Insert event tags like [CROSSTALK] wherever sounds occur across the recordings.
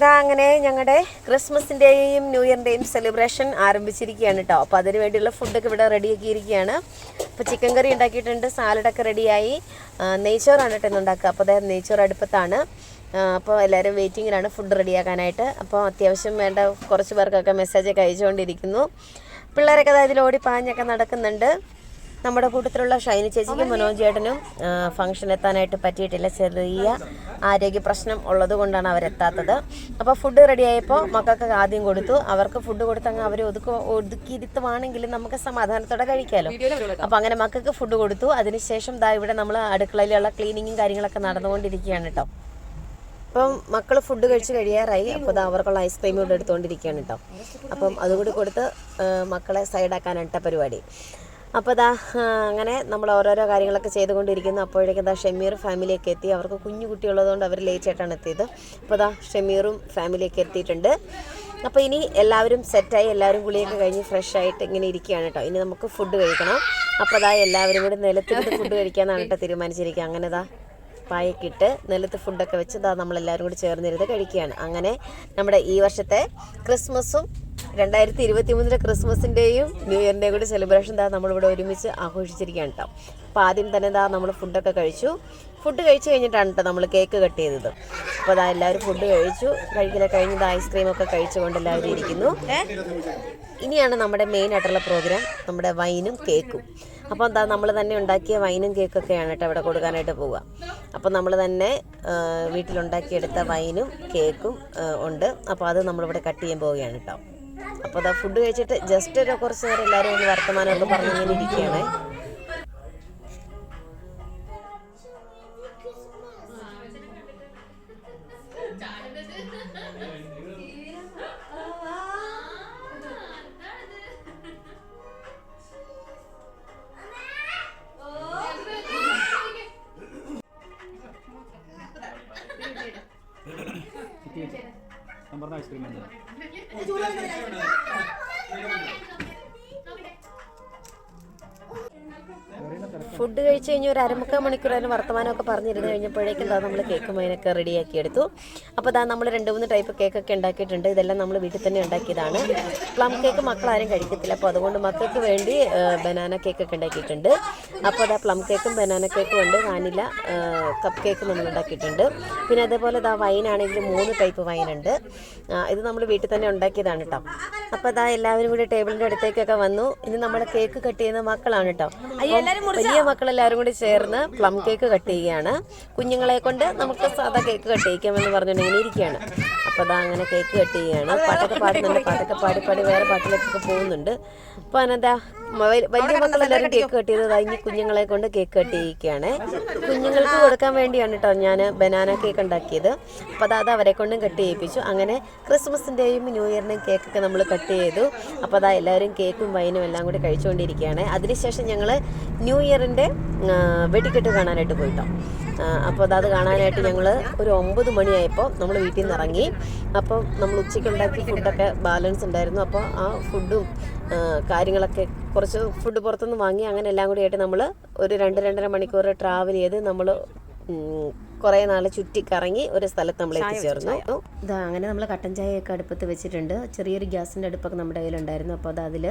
ഇതാ അങ്ങനെ ഞങ്ങളുടെ ക്രിസ്മസിന്റെയും ന്യൂ ഇയറിന്റെയും സെലിബ്രേഷൻ ആരംഭിച്ചിരിക്കുകയാണ് കേട്ടോ അപ്പോൾ അതിന് വേണ്ടിയുള്ള ഫുഡൊക്കെ ഇവിടെ റെഡിയാക്കിയിരിക്കുകയാണ് അപ്പോൾ ചിക്കൻ കറി ഉണ്ടാക്കിയിട്ടുണ്ട് സാലഡൊക്കെ റെഡിയായി. നെയ്ച്ചോറാണ് കേട്ടോ ഇന്ന് ഉണ്ടാക്കുക. അപ്പോൾ അതായത് നെയ്ച്ചോറ് അടുപ്പത്താണ്. അപ്പോൾ എല്ലാവരും വെയിറ്റിങ്ങിലാണ് ഫുഡ് റെഡിയാക്കാനായിട്ട്. അപ്പോൾ അത്യാവശ്യം വേണ്ട കുറച്ച് പേർക്കൊക്കെ മെസ്സേജൊക്കെ അയച്ചുകൊണ്ടിരിക്കുന്നു. പിള്ളേരൊക്കെ അതായത് ഓടി പാഞ്ഞൊക്കെ നടക്കുന്നുണ്ട്. നമ്മുടെ കൂട്ടത്തിലുള്ള ഷൈനി ചേച്ചിക്കും മനോജ് ചേട്ടനും ഫംഗ്ഷൻ എത്താനായിട്ട് പറ്റിയിട്ടില്ല. ചെറിയ ആരോഗ്യ പ്രശ്നം ഉള്ളത് കൊണ്ടാണ് അവരെത്താത്തത്. അപ്പോൾ ഫുഡ് റെഡിയായപ്പോൾ മക്കൾക്ക് ആദ്യം കൊടുത്തു. അവർക്ക് ഫുഡ് കൊടുത്തങ്ങ് അവർ ഒതുക്കി ഒതുക്കിയിരുത്തുവാണെങ്കിൽ നമുക്ക് സമാധാനത്തോടെ കഴിക്കാമല്ലോ അപ്പോൾ അങ്ങനെ മക്കൾക്ക് ഫുഡ് കൊടുത്തു. അതിനുശേഷം ദാ ഇവിടെ നമ്മൾ അടുക്കളയിലുള്ള ക്ലീനിങ്ങും കാര്യങ്ങളൊക്കെ നടന്നുകൊണ്ടിരിക്കുകയാണ് കേട്ടോ അപ്പം മക്കൾ ഫുഡ് കഴിച്ച് കഴിയാറായി. അപ്പോൾ അവർക്കുള്ള ഐസ്ക്രീം ഇവിടെ എടുത്തുകൊണ്ടിരിക്കുകയാണ് കേട്ടോ അപ്പം അതുകൂടി കൊടുത്ത്. മക്കളെ സൈഡാക്കാനായിട്ട പരിപാടി. അപ്പോൾ ദാ അങ്ങനെ നമ്മൾ ഓരോരോ കാര്യങ്ങളൊക്കെ ചെയ്തുകൊണ്ടിരിക്കുന്നു. അപ്പോഴേക്കും ദാ ഷമീർ ഫാമിലിയൊക്കെ എത്തി. അവർക്ക് കുഞ്ഞു കുട്ടിയുള്ളതുകൊണ്ട് അവർ ലേറ്റ് ആയിട്ടാണ് എത്തിയത്. അപ്പോൾ ദാ ഷമീറും ഫാമിലിയൊക്കെ എത്തിയിട്ടുണ്ട്. അപ്പോൾ ഇനി എല്ലാവരും സെറ്റായി എല്ലാവരും കുളിയൊക്കെ കഴിഞ്ഞ് ഫ്രഷ് ആയിട്ട് ഇങ്ങനെ ഇരിക്കുകയാണ് കേട്ടോ ഇനി നമുക്ക് ഫുഡ് കഴിക്കണം. അപ്പോൾ ദാ എല്ലാവരും കൂടി നിലത്തിട്ട് ഫുഡ് കഴിക്കാനാണ് കേട്ടോ തീരുമാനിച്ചിരിക്കുക. അങ്ങനെ ദാ പായക്കിട്ട് നിലത്ത് ഫുഡൊക്കെ വെച്ച് ദാ നമ്മളെല്ലാവരും കൂടി ചേർന്നിരുന്ന് കഴിക്കുകയാണ്. അങ്ങനെ നമ്മുടെ ഈ വർഷത്തെ ക്രിസ്മസും രണ്ടായിരത്തി ഇരുപത്തി മൂന്നിലെ ക്രിസ്മസിന്റെയും ന്യൂ ഇയറിന്റെയും കൂടി സെലിബ്രേഷൻ ദാ നമ്മളിവിടെ ഒരുമിച്ച് ആഘോഷിച്ചിരിക്കുകയാണ് കേട്ടോ അപ്പോൾ ആദ്യം തന്നെ ദാ നമ്മൾ ഫുഡൊക്കെ കഴിച്ചു. ഫുഡ് കഴിച്ചു കഴിഞ്ഞിട്ടാണ് കേട്ടോ നമ്മൾ കേക്ക് കട്ട് ചെയ്തത്. അപ്പോൾ അതാ എല്ലാവരും ഫുഡ് കഴിച്ചു. കഴിക്കുന്ന കഴിഞ്ഞത് ഐസ്ക്രീമൊക്കെ കഴിച്ചുകൊണ്ട് എല്ലാവരും ഇരിക്കുന്നു. ഇനിയാണ് നമ്മുടെ മെയിൻ ആയിട്ടുള്ള പ്രോഗ്രാം നമ്മുടെ വൈനും കേക്കും. അപ്പോൾ എന്താ നമ്മൾ തന്നെ ഉണ്ടാക്കിയ വൈനും കേക്കൊക്കെയാണ് കേട്ടോ അവിടെ കൊടുക്കാനായിട്ട് പോവുക. അപ്പോൾ നമ്മൾ തന്നെ വീട്ടിലുണ്ടാക്കിയെടുത്ത വൈനും കേക്കും ഉണ്ട്. അപ്പോൾ അത് നമ്മളിവിടെ കട്ട് ചെയ്യാൻ പോവുകയാണ് കേട്ടോ അപ്പോൾ അതാ ഫുഡ് കഴിച്ചിട്ട് ജസ്റ്റ് ഒരു കുറച്ച് നേരം എല്ലാവരും ഒന്ന് വർത്തമാനമൊക്കെ പറഞ്ഞു ഇങ്ങനെ ഇരിക്കുകയാണ് [LAUGHS] ഞാൻ പറഞ്ഞ ഐസ്ക്രീം ഫുഡ് കഴിച്ച് കഴിഞ്ഞ് ഒരു അരമുക്കാൽ മണിക്കൂർ അതിന് വർത്തമാനമൊക്കെ പറഞ്ഞിരുന്ന്. കഴിഞ്ഞപ്പോഴേക്കും ദാ നമ്മൾ കേക്ക് മൈനൊക്കെ റെഡിയാക്കി എടുത്തു. അപ്പോൾ ദാ നമ്മൾ രണ്ട് മൂന്ന് ടൈപ്പ് കേക്കൊക്കെ ഉണ്ടാക്കിയിട്ടുണ്ട്. ഇതെല്ലാം നമ്മൾ വീട്ടിൽ തന്നെ ഉണ്ടാക്കിയതാണ്. പ്ലം കേക്ക് മക്കളാരും കഴിക്കത്തില്ല. അപ്പോൾ അതുകൊണ്ട് മക്കൾക്ക് വേണ്ടി ബനാന കേക്കൊക്കെ ഉണ്ടാക്കിയിട്ടുണ്ട്. അപ്പോൾ അതാ പ്ലം കേക്കും ബനാന കേക്കും ഉണ്ട്. വാനില കപ്പ് കേക്ക് നമ്മൾ ഉണ്ടാക്കിയിട്ടുണ്ട്. പിന്നെ അതേപോലെ ദാ വൈനാണെങ്കിൽ മൂന്ന് ടൈപ്പ് വൈനുണ്ട് ഇത് നമ്മൾ വീട്ടിൽ തന്നെ ഉണ്ടാക്കിയതാണ് കേട്ടോ അപ്പോൾ അതാ എല്ലാവരും കൂടി ടേബിളിന്റെ അടുത്തേക്കൊക്കെ വന്നു. ഇനി നമ്മൾ കേക്ക് കട്ട് ചെയ്യുന്ന മക്കളാണ് കേട്ടോ വലിയ മക്കളെല്ലാവരും കൂടി ചേർന്ന് പ്ലം കേക്ക് കട്ട് ചെയ്യുകയാണ്. കുഞ്ഞുങ്ങളെ കൊണ്ട് നമുക്ക് സാധാ കേക്ക് കട്ട് ചെയ്യിക്കാമെന്ന് പറഞ്ഞുകൊണ്ട് ഇങ്ങനെ ഇരിക്കുകയാണ്. അപ്പോൾ അതാ അങ്ങനെ കേക്ക് കട്ട് ചെയ്യുകയാണ് പാട്ടൊക്കെ പാടുന്നുണ്ട് പാട്ടൊക്കെ പാടി പാടി വേറെ പാട്ടിലേക്കൊക്കെ പോകുന്നുണ്ട്. അപ്പോൾ അനന്താ വലിയ മക്കളെല്ലാവരും കേക്ക് കട്ട് ചെയ്തത് ഇനി കുഞ്ഞുങ്ങളെ കൊണ്ട് കേക്ക് കട്ട് ചെയ്യിക്കുകയാണ്. കുഞ്ഞുങ്ങൾക്ക് കൊടുക്കാൻ വേണ്ടിയാണ് കേട്ടോ ഞാൻ ബനാന കേക്ക് ഉണ്ടാക്കിയത്. അപ്പോൾ അത് അത് അവരെ കൊണ്ടും കട്ട് ചെയ്യിപ്പിച്ചു. അങ്ങനെ ക്രിസ്മസിന്റെയും ന്യൂ ഇയറിന്റെയും കേക്കൊക്കെ നമ്മൾ കട്ട് ചെയ്തു. അപ്പോൾ അതാ എല്ലാവരും കേക്കും വൈനും എല്ലാം കൂടി കഴിച്ചുകൊണ്ടിരിക്കുകയാണ് അതിനുശേഷം ഞങ്ങൾ ന്യൂ ഇയറിന്റെ വെടിക്കെട്ട് കാണാനായിട്ട് പോയിട്ടോ. അപ്പോൾ അത് കാണാനായിട്ട് ഞങ്ങൾ ഒരു ഒമ്പത് മണിയായപ്പോൾ നമ്മൾ വീട്ടിൽ നിന്ന് ഇറങ്ങി. അപ്പം നമ്മൾ ഉച്ചയ്ക്ക് ഉണ്ടാക്കിയ ഫുഡൊക്കെ ബാലൻസ് ഉണ്ടായിരുന്നു. അപ്പോൾ ആ ഫുഡും കാര്യങ്ങളൊക്കെ കുറച്ച് ഫുഡ് പുറത്തുനിന്ന് വാങ്ങി അങ്ങനെ എല്ലാം കൂടി ആയിട്ട് നമ്മൾ ഒരു രണ്ട് രണ്ടര മണിക്കൂർ ട്രാവൽ ചെയ്ത് നമ്മൾ കുറേ നാൾ ചുറ്റിക്കറങ്ങി ഒരു സ്ഥലത്ത് നമ്മൾ എത്തിച്ചേർന്നു. ഇതാ അങ്ങനെ നമ്മൾ കട്ടൻ ചായയൊക്കെ അടുപ്പത്ത് വെച്ചിട്ടുണ്ട്. ചെറിയൊരു ഗ്യാസിന്റെ അടുപ്പൊക്കെ നമ്മുടെ കയ്യിലുണ്ടായിരുന്നു. അപ്പോൾ അത് അതിൽ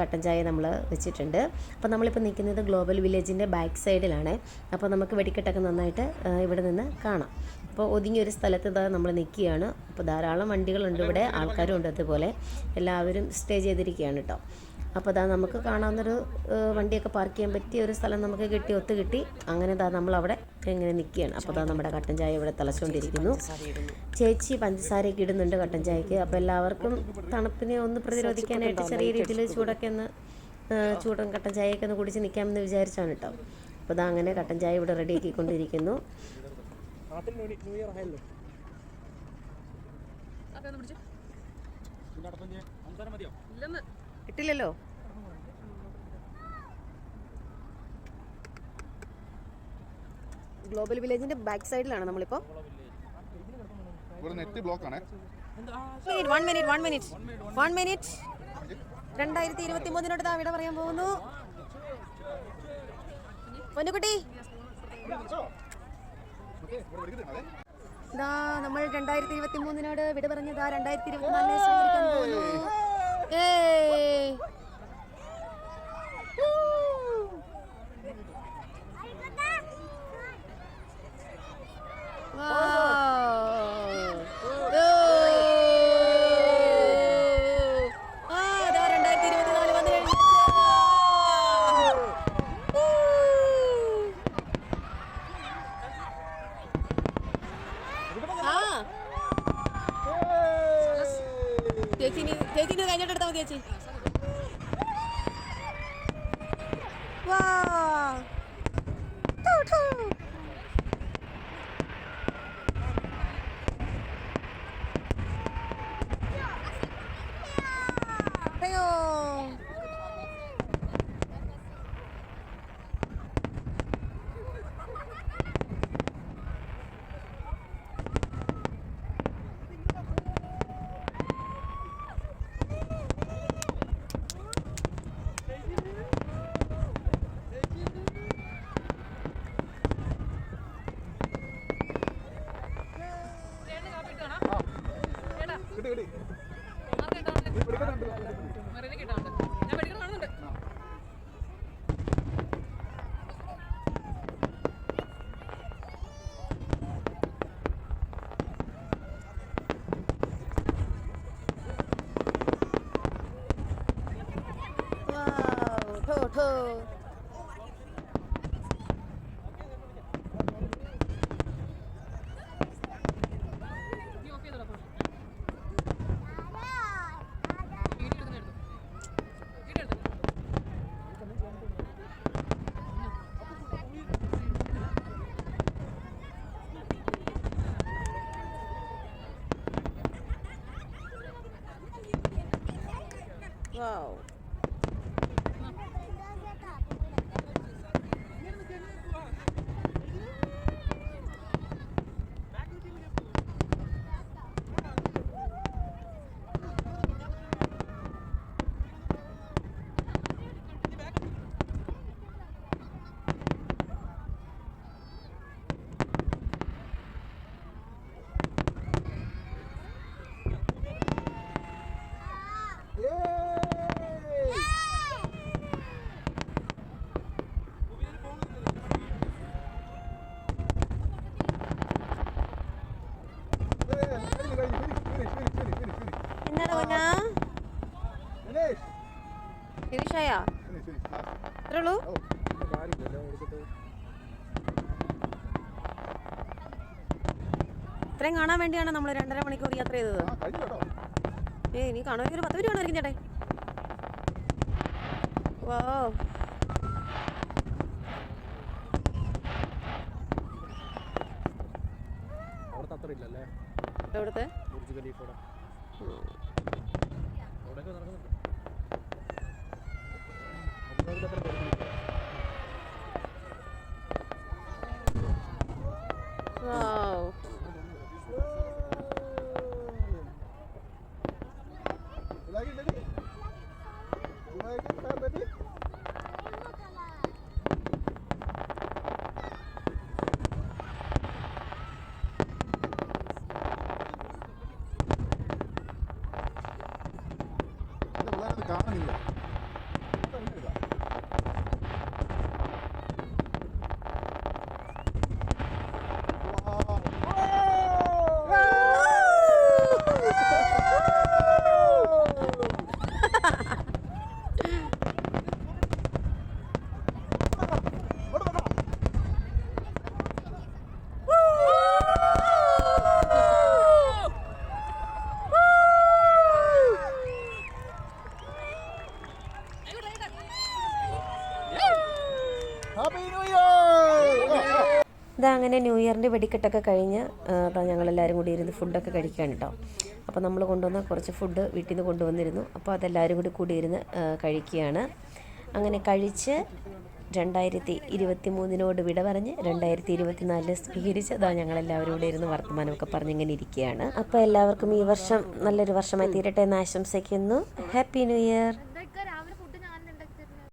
കട്ടൻ ചായ നമ്മൾ വെച്ചിട്ടുണ്ട്. അപ്പോൾ നമ്മളിപ്പോൾ നിൽക്കുന്നത് ഗ്ലോബൽ വില്ലേജിന്റെ ബാക്ക് സൈഡിലാണ്. അപ്പോൾ നമുക്ക് വെടിക്കെട്ടൊക്കെ നന്നായിട്ട് ഇവിടെ നിന്ന് കാണാം. അപ്പോൾ ഒതുങ്ങിയ ഒരു സ്ഥലത്ത് ഇതാ നമ്മൾ നിൽക്കുകയാണ്. അപ്പോൾ ധാരാളം വണ്ടികളുണ്ട് ഇവിടെ. ആൾക്കാരും ഉണ്ട് അതുപോലെ. എല്ലാവരും സ്റ്റേ ചെയ്തിരിക്കുകയാണ് കേട്ടോ അപ്പോൾ അതാ നമുക്ക് കാണാവുന്നൊരു വണ്ടിയൊക്കെ പാർക്ക് ചെയ്യാൻ പറ്റിയ ഒരു സ്ഥലം നമുക്ക് കിട്ടി ഒത്തു കിട്ടി അങ്ങനെ ഇതാ നമ്മളവിടെ ഇങ്ങനെ നിൽക്കുകയാണ് അപ്പോൾ ഇതാ നമ്മുടെ കട്ടൻ ചായ ഇവിടെ തിളച്ചുകൊണ്ടിരിക്കുന്നു ചേച്ചി പഞ്ചസാരയൊക്കെ ഇടുന്നുണ്ട് കട്ടൻ ചായക്ക്. അപ്പോൾ എല്ലാവർക്കും തണുപ്പിനെ ഒന്ന് പ്രതിരോധിക്കാനായിട്ട് ചെറിയ രീതിയിൽ ചൂടൊക്കെ ഒന്ന് ചൂടും ചൂടൻ കട്ടൻ ചായയൊക്കെ ഒന്ന് കുടിച്ച് നിൽക്കാമെന്ന് വിചാരിച്ചാണ് കേട്ടോ. അപ്പോൾ ഇതാ അങ്ങനെ കട്ടൻ ചായ ഇവിടെ റെഡിയാക്കിക്കൊണ്ടിരിക്കുന്നു. നാട്ടിൽ കിട്ടില്ലല്ലോ ഗ്ലോബൽ വില്ലേജിന്റെ ബാക്ക് സൈഡിലാണ് നമ്മളിപ്പോ. നെറ്റ് ബ്ലോക്ക് ആണ്. One minute one minute one minute രണ്ടായിരത്തി ഇരുപത്തി മൂന്നിനോട് ദാ വിട പറയാൻ പോകുന്നു. പൊന്നുകുട്ടി. ഇതാ നമ്മൾ രണ്ടായിരത്തി ഇരുപത്തി മൂന്നിനോട് വിട പറഞ്ഞതാ രണ്ടായിരത്തി ഇരുപത്തിനാലിനെ സ്വീകരിക്കാൻ പോകുന്നു. Hey! ഇനി കഴിഞ്ഞിട്ട് എടുത്താൽ മതി ചേച്ചി. വാ. ടു, അത്രേ ഉള്ളൂ ഇത്രയും കാണാൻ വേണ്ടിയാണ് നമ്മൾ രണ്ടര മണിക്കൂർ യാത്ര ചെയ്തത്. ഏ നീ കാണുമെങ്കിൽ ഒരു പത്ത് മിനിറ്റ് കാണുമായിരിക്കും ചേട്ടേ. വാ. എവിടുത്തെ ബുർജ് ഖലീഫയുടെ അവിടെയൊക്കെ നടക്കുന്നുണ്ട് അവിടുത്തെ അത്ര വരുന്നില്ല വാവ് കാണുന്നില്ല ഹാപ്പി ന്യൂ ഇയർ ഇതാ അങ്ങനെ ന്യൂ ഇയറിന്റെ വെടിക്കെട്ടൊക്കെ കഴിഞ്ഞ് ഞങ്ങളെല്ലാവരും കൂടി ഇരുന്ന് ഫുഡൊക്കെ കഴിക്കാൻ കേട്ടോ അപ്പോൾ നമ്മൾ കൊണ്ടുവന്ന കുറച്ച് ഫുഡ് വീട്ടിൽ നിന്ന് കൊണ്ടുവന്നിരുന്നു. അപ്പോൾ അതെല്ലാവരും കൂടി കൂടി ഇരുന്ന് കഴിക്കുകയാണ്. അങ്ങനെ കഴിച്ച് രണ്ടായിരത്തി ഇരുപത്തി മൂന്നിനോട് വിട പറഞ്ഞ് രണ്ടായിരത്തി ഇരുപത്തിനാലിൽ സ്വീകരിച്ച് അതാ ഞങ്ങളെല്ലാവരും കൂടി ഇരുന്ന് വർത്തമാനമൊക്കെ പറഞ്ഞിങ്ങനെ ഇരിക്കുകയാണ്. അപ്പോൾ എല്ലാവർക്കും ഈ വർഷം നല്ലൊരു വർഷമായി തീരട്ടെ എന്ന് ആശംസിക്കുന്നു. Happy new year